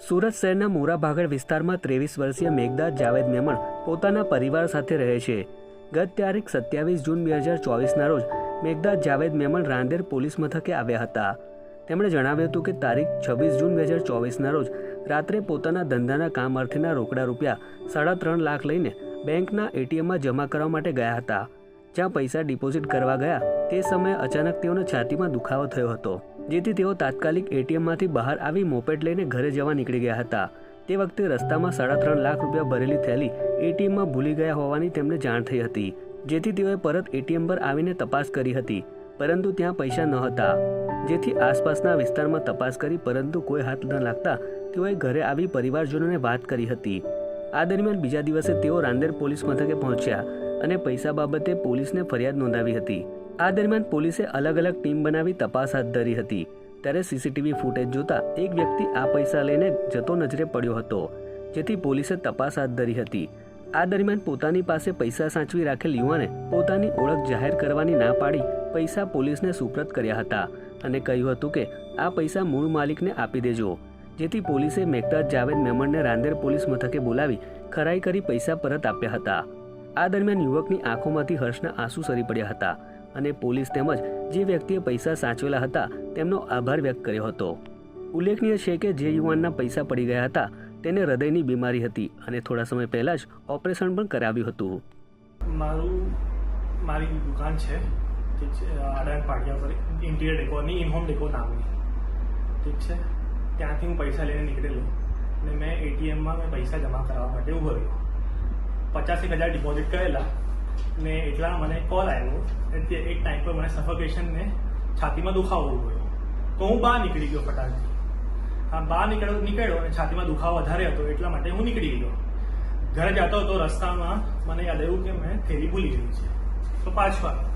સુરત શહેરના મોરાભાગળ વિસ્તારમાં ત્રેવીસ વર્ષીય મેઘદાદ જાવેદ મેમણ પોતાના પરિવાર સાથે રહે છે. ગત તારીખ સત્યાવીસ જૂન બે હજાર ચોવીસના રોજ મેઘદાદ જાવેદ મેમણ રાંદેર પોલીસ મથકે આવ્યા હતા. તેમણે જણાવ્યું હતું કે તારીખ છવ્વીસ જૂન બે હજાર ચોવીસના રોજ રાત્રે પોતાના ધંધાના કામ અર્થેના રોકડા રૂપિયા સાડા ત્રણ લાખ લઈને બેંકના એટીએમમાં જમા કરવા માટે ગયા હતા. જ્યાં પૈસા ડિપોઝિટ કરવા ગયા, તે સમયે અચાનક તેઓને છાતીમાં દુખાવો થયો હતો, જેથી તેઓ તાત્કાલિક એટીએમમાંથી બહાર આવી મોપેટ લઈને ઘરે જવા નીકળી ગયા હતા. તે વખતે રસ્તામાં સાડા ત્રણ લાખ રૂપિયા ભરેલી થેલી એટીએમમાં ભૂલી ગયા હોવાની તેમને જાણ થઈ હતી, જેથી તેઓએ પરત એટીએમ પર આવીને તપાસ કરી હતી, પરંતુ ત્યાં પૈસા ન હતા જેથી આસપાસના વિસ્તારમાં તપાસ કરી, પરંતુ કોઈ હાથ ન લાગતા તેઓએ ઘરે આવી પરિવારજનોને વાત કરી હતી. આ દરમિયાન બીજા દિવસે તેઓ રાંદેર પોલીસ મથકે પહોંચ્યા અને પૈસા બાબતે પોલીસને ફરિયાદ નોંધાવી હતી. આ દરમિયાન પોલીસે અલગ અલગ ટીમ બનાવી તપાસ હાથ ધરી હતી. ત્યારે સીસીટીવી ફૂટેજ જોતા એક વ્યક્તિ આ પૈસા લઈને જતો નજરે પડ્યો હતો, જેથી પોલીસે તપાસ હાથ ધરી હતી. આ દરમિયાન પોતાની પાસે પૈસા સાચવી રાખેલ યુવાને પોતાની ઓળખ જાહેર કરવાની ના પાડી પૈસા પોલીસને સુપ્રત કર્યા હતા અને કહ્યું હતું કે, આ પૈસા મૂળ માલિકને આપી દેજો. જેથી પોલીસે મેઘતાજ જાવેદ મેમણને રાંદેર પોલીસ મથકે બોલાવી ખરાઈ કરી પૈસા પરત આપ્યા હતા. આ દરમિયાન યુવકની આંખોમાંથી હર્ષના આંસુ સરી પડ્યા હતા અને પોલીસ તેમજ જે વ્યક્તિએ પૈસા સાચવેલા હતા તેમનો આભાર વ્યક્ત કર્યો હતો. ઉલ્લેખનીય છે કે જે યુવાનના પૈસા પડી ગયા હતા તેને હૃદયની બીમારી હતી અને થોડા સમય પહેલા જ ઓપરેશન પણ કરાવ્યું હતું. મારું, મારી દુકાન છે, ઠીક છે આડાન પાટિયા પર, ઇન્ટિરિયર ડેકોરની નામની. ઠીક છે? ત્યાંથી હું પૈસા લઈને નીકળેલો. અને મેં એટીએમમાં મેં પૈસા જમા કરાવવા માટે ઊભો રહ્યો. પચાસેક હજાર ડિપોઝિટ કરેલા ને એટલા મને કોલ આવ્યો અને એક ટાઈમ પર મને સફોકેશન ને છાતીમાં દુખાવો રહ્યો. તો હું બહાર નીકળી ગયો ફટાકથી. હા, બહાર નીકળ્યો નીકળ્યો અને છાતીમાં દુખાવો વધારે હતો એટલા માટે હું નીકળી ગયો. ઘરે જતો હતો, રસ્તામાં મને યાદ આવ્યું કે મેં થેલી ભૂલી ગયું છે. તો પાછો આવ્યો.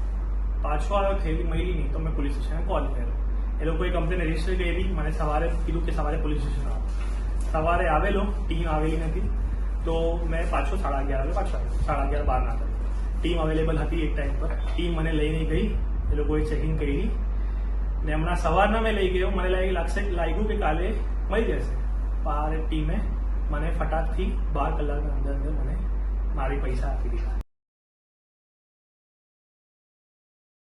પાછો આવ્યો થેલી મળી નહીં તો મેં પોલીસ સ્ટેશને કોલ કર્યો. એ લોકોએ કમ્પ્લેન રજિસ્ટર કરી મને સવારે કીધું કે સવારે પોલીસ સ્ટેશન આવો. સવારે આવેલો ટીમ આવેલી નથી. તો મેં પાછો સાડા અગિયાર આવ્યો પાછો આવ્યો. સાડા અગિયાર બાર ના ટીમ અવેલેબલ હતી એક ટાઈમ પર. ટીમ મને લઈને ગઈ. એ લોકોએ ચેકિંગ કરી. ને હમણાં સવારના મેં લઈ ગયો. મને લાગી લાગશે લાગ્યું કે કાલે મળી જશે. પણ ટીમે મને ફટાકથી બાર કલાકની અંદર અંદર મને મારી પૈસા આપી દીધા.